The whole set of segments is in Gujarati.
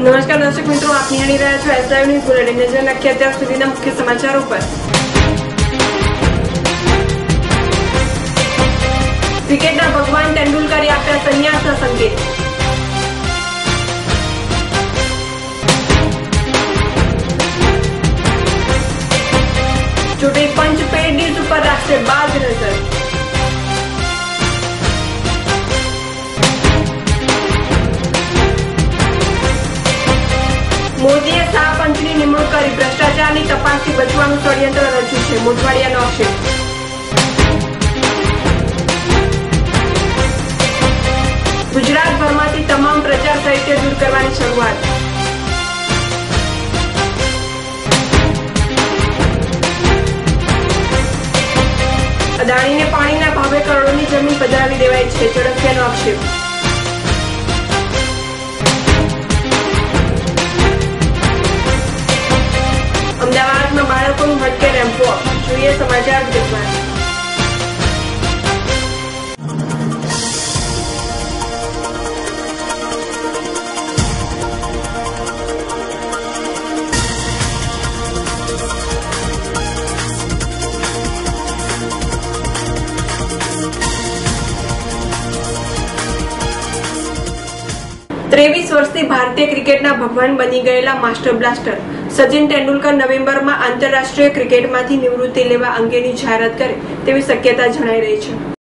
નમસ્કાર દર્શક મિત્રો આપ નિહાળી રહ્યા છો એસઆઈ ન્યૂઝ બુલેટિન નજર નાખીએ અત્યાર સુધીના મુખ્ય સમાચારો પર ક્રિકેટના ભગવાન તેંડુલકરે આપ્યા સંન્યાસના સંકેત. ચૂંટણી પંચ પેડિસ ઉપર રાખશે બાજ નજર. તપાસથી બચવાનું ષડયંત્ર રચ્યું છે? મોઢવાડિયાનો આક્ષેપ ગુજરાતભરમાંથી તમામ પ્રચાર સાહિત્ય દૂર કરવાની શરૂઆત. અદાણીને પાણીના ભાવે કરોડોની જમીન પધરાવી દેવાય છે ઝડપિયાનો આક્ષેપ. અમદાવાદમાં બાળકોનું હટકે રેમ્પો જોઈએ સમાચાર વિગતવાર ત્રેવીસ વર્ષથી ભારતીય ક્રિકેટના ભગવાન બની ગયેલા માસ્ટર બ્લાસ્ટર. સચિન તેંડુલકર નવેમ્બરમાં આંતરરાષ્ટ્રીય ક્રિકેટમાંથી નિવૃત્તિ લેવા અંગેની જાહેરાત કરે તેવી શક્યતા જણાઈ રહી છે.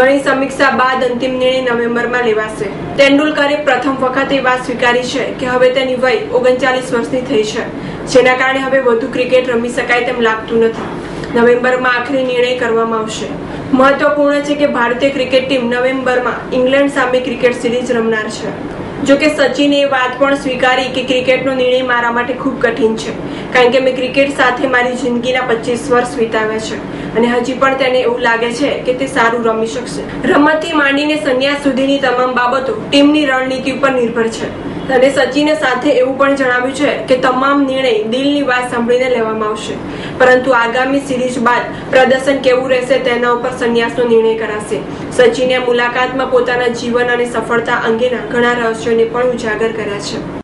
ઘણી સમીક્ષા બાદ અંતિમ નિર્ણય નવેમ્બરમાં લેવાશે. તેંડુલકરે પ્રથમ વખત એ વાત સ્વીકારી છે કે હવે તેની વય ઓગણચાલીસ વર્ષની થઈ છે. જેના કારણે હવે વધુ ક્રિકેટ રમી શકાય તેમ લાગતું નથી. નવેમ્બરમાં આખરી નિર્ણય કરવામાં આવશે. મહત્વપૂર્ણ છે કે ભારતીય ક્રિકેટ ટીમ નવેમ્બરમાં ઇંગ્લેન્ડ સામે ક્રિકેટ સિરીઝ રમનાર છે. જો કે સચિને એ વાત પણ સ્વીકારી કે ક્રિકેટનો નિર્ણય મારા માટે ખૂબ કઠિન છે. કારણ કે મેં ક્રિકેટ સાથે મારી જિંદગીના પચીસ વર્ષ વિતાવ્યા છે. અને હજી પણ તેને એવું લાગે છે કે તે સારું રમી શકશે. રમતથી માંડીને સંન્યાસ સુધીની તમામ બાબતો ટીમની રણનીતિ ઉપર નિર્ભર છે. અને સચિને સાથે એવું પણ જણાવ્યું છે કે તમામ નિર્ણય દિલની વાત સાંભળીને લેવામાં આવશે. પરંતુ આગામી સિરીઝ બાદ પ્રદર્શન કેવું રહેશે તેના ઉપર સંન્યાસનો નિર્ણય કરાશે. સચિને મુલાકાતમાં પોતાના જીવન અને સફળતા અંગેના ઘણા રહસ્યોને પણ ઉજાગર કર્યા છે.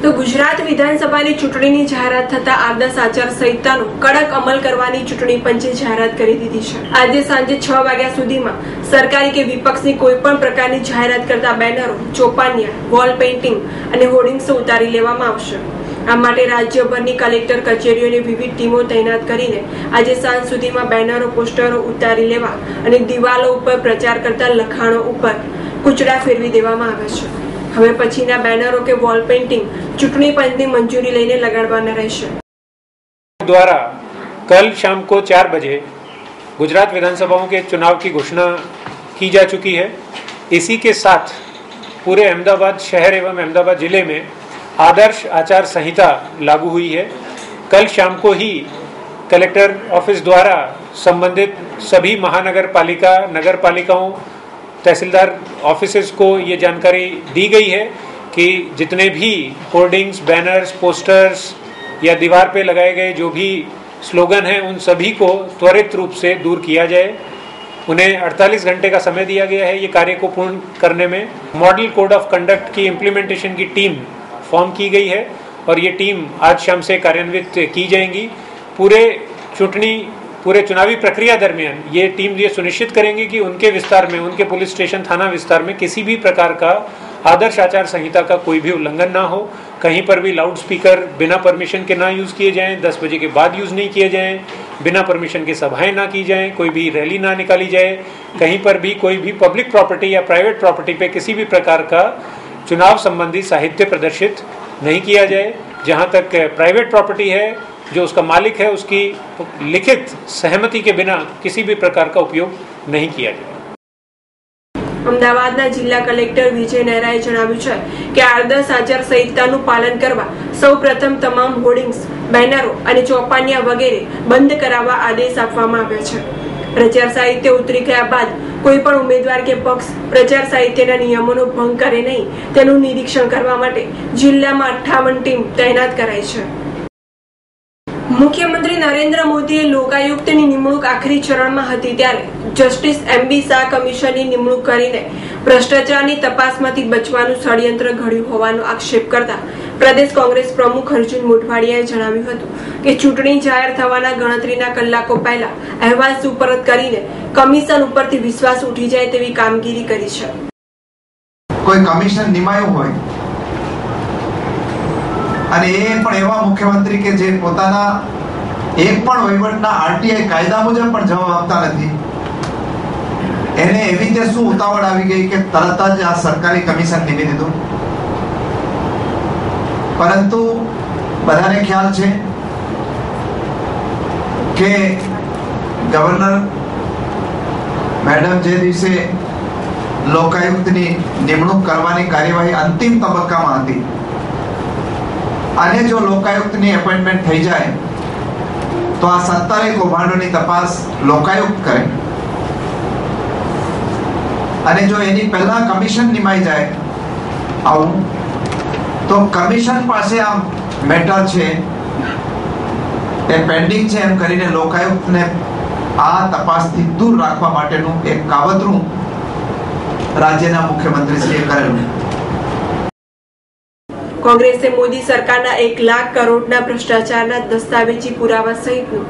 તો ગુજરાત વિધાનસભાની ચૂંટણીની જાહેરાત થતા આદર્શ આચાર સંહિતાનો કડક અમલ કરવાની ચૂંટણી પંચે જાહેરાત કરી દીધી છે. આજે સાંજે છ વાગ્યા સુધીમાં સરકારી કે વિપક્ષની કોઈ પણ પ્રકારની જાહેરાત કરતા બેનરો, ચોપાનિયા, વોલ પેઇન્ટિંગ અને હોર્ડિંગ્સો ઉતારી લેવામાં આવશે. આ માટે રાજ્યભરની કલેક્ટર કચેરીઓની વિવિધ ટીમો તૈનાત કરીને આજે સાંજ સુધીમાં બેનરો પોસ્ટરો ઉતારી લેવા અને દિવાલો ઉપર પ્રચાર કરતા લખાણો ઉપર કૂચડા ફેરવી દેવામાં આવે છે. હવે પછીના બેનરો કે વોલ પેઇન્ટિંગ ચૂંટણી પંચની મંજૂરી લઈને લગાડવાના રહેશે द्वारा कल शाम को चार बजे गुजरात विधानसभाओं के चुनाव की घोषणा की जा चुकी है इसी के साथ पूरे अहमदाबाद शहर एवं अहमदाबाद जिले में आदर्श आचार संहिता लागू हुई है कल शाम को ही कलेक्टर ऑफिस द्वारा संबंधित सभी महानगर पालिका नगर पालिकाओं तहसीलदार ऑफिसेज को ये जानकारी दी गई है कि जितने भी होर्डिंग्स बैनर्स पोस्टर्स या दीवार पे लगाए गए जो भी स्लोगन हैं, उन सभी को त्वरित रूप से दूर किया जाए। उन्हें 48 घंटे का समय दिया गया है ये कार्य को पूर्ण करने में। मॉडल कोड ऑफ़ कंडक्ट की इम्प्लीमेंटेशन की टीम फॉर्म की गई है और ये टीम आज शाम से कार्यान्वित की जाएँगी। पूरे चुटनी पूरे चुनावी प्रक्रिया दरमियान ये टीम ये सुनिश्चित करेंगे कि उनके विस्तार में, उनके पुलिस स्टेशन, थाना विस्तार में किसी भी प्रकार का आदर्श आचार संहिता का कोई भी उल्लंघन ना हो। कहीं पर भी लाउड स्पीकर बिना परमिशन के ना यूज़ किए जाएँ, दस बजे के बाद यूज़ नहीं किए जाएँ, बिना परमिशन के सभाएँ ना की जाएँ, कोई भी रैली ना निकाली जाए, कहीं पर भी कोई भी पब्लिक प्रॉपर्टी या प्राइवेट प्रॉपर्टी पे किसी भी प्रकार का चुनाव संबंधी साहित्य प्रदर्शित नहीं किया जाए। जहाँ तक प्राइवेट प्रॉपर्टी है जो उसका मालिक है उसकी लिखित सहमति के बिना किसी भी प्रकार का उपयोग नहीं किया जाए અમદાવાદના જિલ્લા કલેક્ટર વિજય નહેરાએ જણાવ્યું છે કે આદર્શ આચાર સંહિતાનું પાલન કરવા સૌ પ્રથમ તમામ હોર્ડિંગ્સ બેનરો અને ચોપાનિયા વગેરે બંધ કરાવવા આદેશ આપવામાં આવ્યો છે પ્રચાર સાહિત્ય ઉતરી ગયા બાદ કોઈ પણ ઉમેદવાર કે પક્ષ પ્રચાર સાહિત્યના નિયમોનો ભંગ કરે નહીં તેનું નિરીક્ષણ કરવા માટે જિલ્લામાં અઠ્ઠાવન ટીમ તૈનાત કરાઈ છે મુખ્યમંત્રી નરેન્દ્ર મોદીએ લોકાયુક્તની નિમણૂક આખરી ચરણમાં હતી ત્યારે જસ્ટિસ એમ બી શાહ કમિશનની નિમણૂક કરીને ભ્રષ્ટાચારની તપાસમાંથી બચવાનું ષડયંત્ર ઘડ્યું હોવાનો આક્ષેપ કરતા પ્રદેશ કોંગ્રેસ પ્રમુખ અર્જુન મોઢવાડિયાએ જણાવ્યું હતું કે ચૂંટણી જાહેર થવાના ગણતરીના કલાકો પહેલા અહેવાલ સુપરત કરીને કમિશન ઉપરથી વિશ્વાસ ઉઠી જાય તેવી કામગીરી કરી છે. કોઈ કમિશન નિમાયું હોય અને એ પણ એવા મુખ્યમંત્રી કે જે પોતાના એક પણ વહીવટના આરટીઆઈ કાયદા મુજબ પણ જવાબ આપતા નથી. એને એવી રીતે શું ઉતાવળ આવી ગઈ કે તરત જ આ સરકારી કમિશન નીમી દીધું? પરંતુ બધાને ખ્યાલ છે કે ગવર્નર મેડમ જે દિવસે લોકાયુક્તની નિમણૂક કરવાની કાર્યવાહી અંતિમ તબક્કામાં હતી અને જો લોકાયુક્તની એપોઇન્ટમેન્ટ થઈ જાય, તો આ સત્તરે કૌભાંડોની તપાસ લોકાયુક્ત કરે. અને જો એની પહેલા કમિશન નિમાઈ જાય આવું, તો કમિશન પાસે આ મેટર છે, એ પેન્ડિંગ છે એમ કરીને લોકાયુક્તને આ તપાસથી દૂર રાખવા માટેનું એક કાવતરું રાજ્યના મુખ્યમંત્રીશ્રીએ કરેલું કોંગ્રેસે મોદી સરકારના એક લાખ કરોડના ભ્રષ્ટાચારના દસ્તાવેજી પુરાવા સહિતનું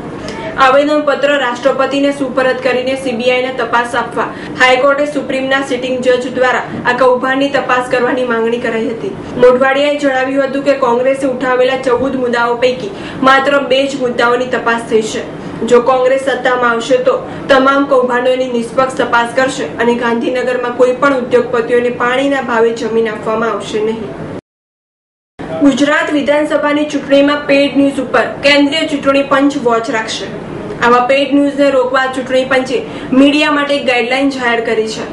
આવેદનપત્ર રાષ્ટ્રપતિને સુપરત કરીને સીબીઆઈને તપાસ આપવા હાઈકોર્ટે સુપ્રીમના સિટિંગ જજ દ્વારા આ કૌભાંડની તપાસ કરવાની માંગણી કરાઈ હતી. મોઢવાડિયાએ જણાવ્યું હતું કે કોંગ્રેસે ઉઠાવેલા ચૌદ મુદ્દાઓ પૈકી માત્ર બે જ મુદ્દાઓની તપાસ થઈ છે. જો કોંગ્રેસ સત્તામાં આવશે તો તમામ કૌભાંડોની નિષ્પક્ષ તપાસ કરશે અને ગાંધીનગરમાં કોઈ પણ ઉદ્યોગપતિઓને પાણીના ભાવે જમીન આપવામાં આવશે નહીં. ગુજરાત વિધાનસભાની ચૂંટણીમાં પેડ ન્યૂઝ ઉપર કેન્દ્રીય ચૂંટણી પંચ વોચ રાખશે. આવા પેડ ન્યૂઝને રોકવા ચૂંટણી પંચે મીડિયા માટે ગાઈડલાઈન જાહેર કરી છે.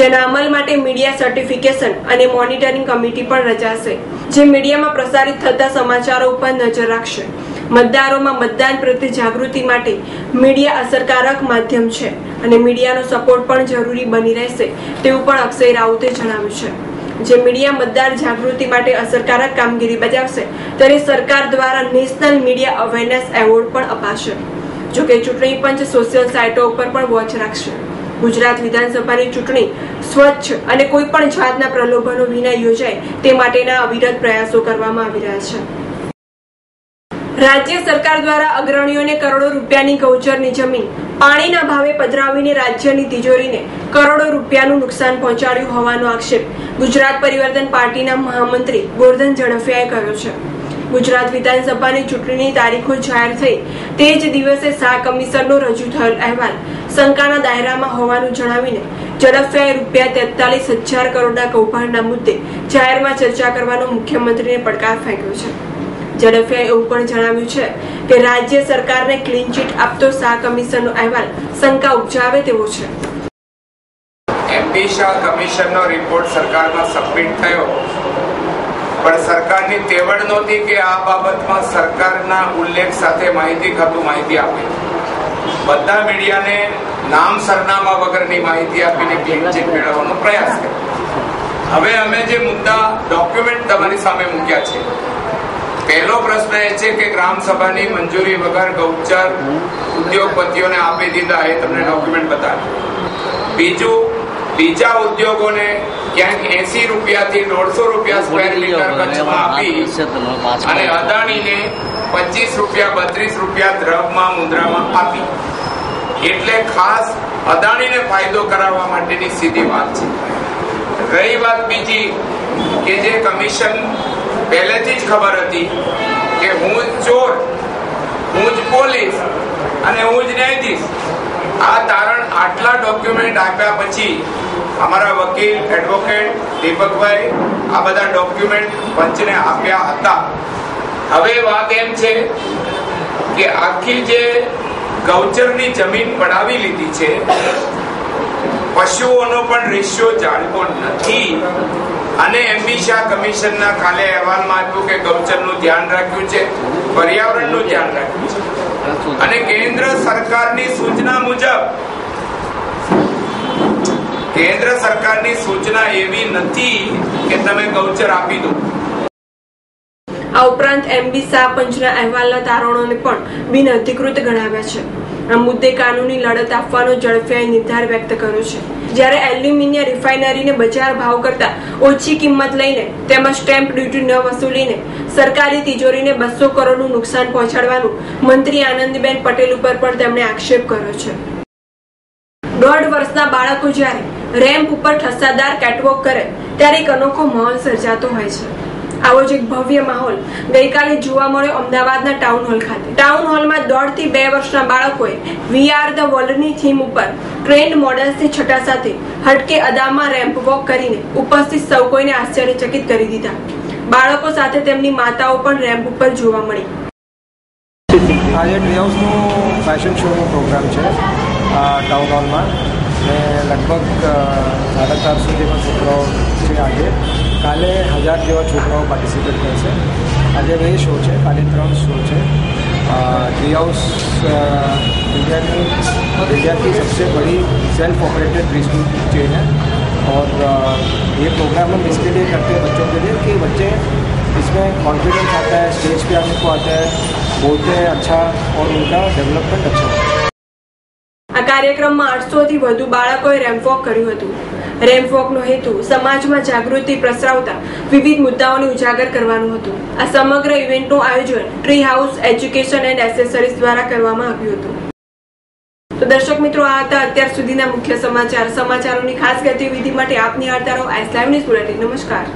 જેના અમલ માટે મીડિયા સર્ટિફિકેશન અને મોનિટરિંગ કમિટી પણ રચાશે, જે મીડિયામાં પ્રસારિત થતા સમાચારો ઉપર નજર રાખશે. મતદારોમાં મતદાન પ્રત્યે જાગૃતિ માટે મીડિયા અસરકારક માધ્યમ છે અને મીડિયાનો સપોર્ટ પણ જરૂરી બની રહેશે, તેવું પણ અક્ષય રાઉતે જણાવ્યું છે. જે મીડિયા મતદાર જાગૃતિ માટે અસરકારક કામગીરી બજાવશે ત્યારે સરકાર દ્વારા નેશનલ મીડિયા અવેરનેસ એવોર્ડ પણ અપાશે. જોકે ચૂંટણી પંચ સોશિયલ સાઇટો ઉપર પણ વોચ રાખશે. ગુજરાત વિધાનસભાની ચૂંટણી સ્વચ્છ અને કોઈ પણ જાતના પ્રલોભનો વિના યોજાય તે માટેના અવિરત પ્રયાસો કરવામાં આવી રહ્યા છે. રાજ્ય સરકાર દ્વારા અગ્રણીઓને કરોડો રૂપિયાની ગૌચરની જમીન પાણીના ભાવે પધરાવીને રાજ્યની તિજોરીને કરોડો રૂપિયાનું નુકસાન પહોંચાડ્યું હોવાનો આક્ષેપ ગુજરાત પરિવર્તન પાર્ટીના મહામંત્રી ગોરધન ઝડફિયાએ કર્યો છે. ગુજરાત વિધાનસભાની ચૂંટણીની તારીખો જાહેર થઈ તે જ દિવસે શાહ કમિશનનો રજૂ થયેલ અહેવાલ શંકાના દાયરામાં હોવાનું જણાવીને ઝડફિયાએ રૂપિયા તેતાલીસ હજાર કરોડના કૌભાંડના મુદ્દે જાહેરમાં ચર્ચા કરવાનો મુખ્યમંત્રીને પડકાર ફેંક્યો છે. ઝડફિયાએ એવું પણ જણાવ્યું છે કે રાજ્ય સરકારને ક્લીન ચીટ આપતો શાહ કમિશનનો અહેવાલ શંકા ઉપજાવે તેવો છે. એમપી શાહ કમિશનનો રિપોર્ટ સરકારમાં સબમિટ થયો. પણ સરકારની તેવડ નહોતી કે આ બાબતમાં સરકારના ઉલ્લેખ સાથે માહિતી ખાતું માહિતી આપે. બધા મીડિયાને નામ સરનામા વગરની માહિતી આપીને ક્લીન ચીટ મેળવવાનો પ્રયાસ કર્યો. હવે અમે જે મુદ્દા ડોક્યુમેન્ટ તમારી સામે મૂક્યા છે પહેલો પ્રશ્ન એ છે કે ગ્રામ સભાની મંજૂરી વગર ગૌચર ઉદ્યોગપતિઓને આપી દીધા એ તમને ડોક્યુમેન્ટ બતાવ્યું બીજું બીજા ઉદ્યોગોને ક્યાંક એસી રૂપિયાથી દોઢસો રૂપિયા સ્ક્વેર મીટર કચ્છમાં આપી અને અદાણીને પચીસ રૂપિયા બત્રીસ રૂપિયા દ્રવમાં મુદ્રામાં આપી. એટલે ખાસ અદાણીને ફાયદો કરાવવા માટેની સીધી વાત છે. રહી વાત બીજી કે જે કમિશન પહેલેથી જ ખબર હતી કે હું ચોર, હું જ પોલીસ અને હું જ ન્યાયાધીશ. આ તારણ આટલા ડોક્યુમેન્ટ આપ્યા પછી અમારા વકીલ એડવોકેટ દીપકભાઈ આ બધા ડોક્યુમેન્ટ પંચને આપ્યા હતા. હવે વાત એમ છે કે આખી જે ગૌચરની જમીન પડાવી લીધી છે, પશુઓનો પણ રેશિયો જાણવો નથી. અને એમબી શાહ કમિશનના કાલે અહેવાલમાં આપ્યું કે ગૌચરનું ધ્યાન રાખ્યું છે, પર્યાવરણનું ધ્યાન રાખ્યું છે. અને કેન્દ્ર સરકારની સૂચના મુજબ, કેન્દ્ર સરકારની સૂચના એવી નથી કે તમે ગૌચર આપી દો. આ ઉપરાંત એમબી શાહ પંચના અહેવાલના તારણોને પણ બિન અધિકૃત ગણાવ્યા છે. આ મુદ્દે કાનૂની લડત આપવાનો ઝડપિયાએ નિર્ધાર વ્યક્ત કર્યો છે. જ્યારે એલ્યુમિનિયમ રિફાઇનરીને બજાર ભાવ કરતા ઓછી કિંમત લઈને તેમજ સ્ટેમ્પ ડ્યુટી ન વસૂલીને સરકારી તિજોરીને બસો કરોડનું નુકસાન પહોંચાડવાનું મંત્રી આનંદીબેન પટેલ ઉપર પણ તેમણે આક્ષેપ કર્યો છે. દોઢ વર્ષના બાળકો જ્યારે રેમ્પ ઉપર ઠસ્સાદાર કેટવોક કરે, ત્યારે એક અનોખો માહોલ સર્જાતો હોય છે. આવો જ એક ભવ્ય માહોલ. ગઈકાલે જોવા મળ્યો અમદાવાદના ટાઉન હોલ ખાતે. ટાઉન હોલમાં દોઢથી બે વર્ષના બાળકોએ વી આર ધ વર્લ્ડની થીમ ઉપર ટ્રેન્ડ મોડલ્સની છટા સાથે હટકે અદામાં રેમ્પ વોક કરીને ઉપસ્થિત સૌ કોઈને આશ્ચર્યચકિત કરી દીધા. બાળકો સાથે તેમની માતાઓ પણ રેમ્પ ઉપર જોવા મળી. આજે ટ્રી હાઉસનું ફેશન શોનો પ્રોગ્રામ છે ટાઉન હોલમાં ને લગભગ સાડા ચારસો જેવા છોકરાઓ છે આજે. કાલે હજાર જેવા છોકરાઓ પાર્ટિસિપેટ કરશે આજે બે શો છે કાલે ત્રણ શો છે ट्री हाउस इंडिया की इंडिया की सबसे बड़ी self operated preschool chain है और अ, ये प्रोग्राम हम इसके लिए करते हैं बच्चों के लिए कि बच्चे इसमें कॉन्फिडेंस आता है स्टेज पे आने को आता है बोलते हैं अच्छा और उनका डेवलपमेंट अच्छा होता है આ કાર્યક્રમમાં આઠસો થી વધુ બાળકોએ રેમ્પવોક કર્યું હતું રેમ્પવોકનો હેતુ સમાજમાં જાગૃતિ પ્રસરાવતા વિવિધ મુદ્દાઓને ઉજાગર કરવાનું હતું. આ સમગ્ર ઇવેન્ટનું આયોજન tree house education and accessories દ્વારા કરવામાં આવ્યું હતું. તો દર્શક મિત્રો, આ હતા અત્યાર સુધીના મુખ્ય સમાચાર. સમાચારોની ખાસ ગતિવિધિ માટે આપની નિહાળતા રહો એસ લાઈવ ન્યૂઝ બુલેટિન. નમસ્કાર.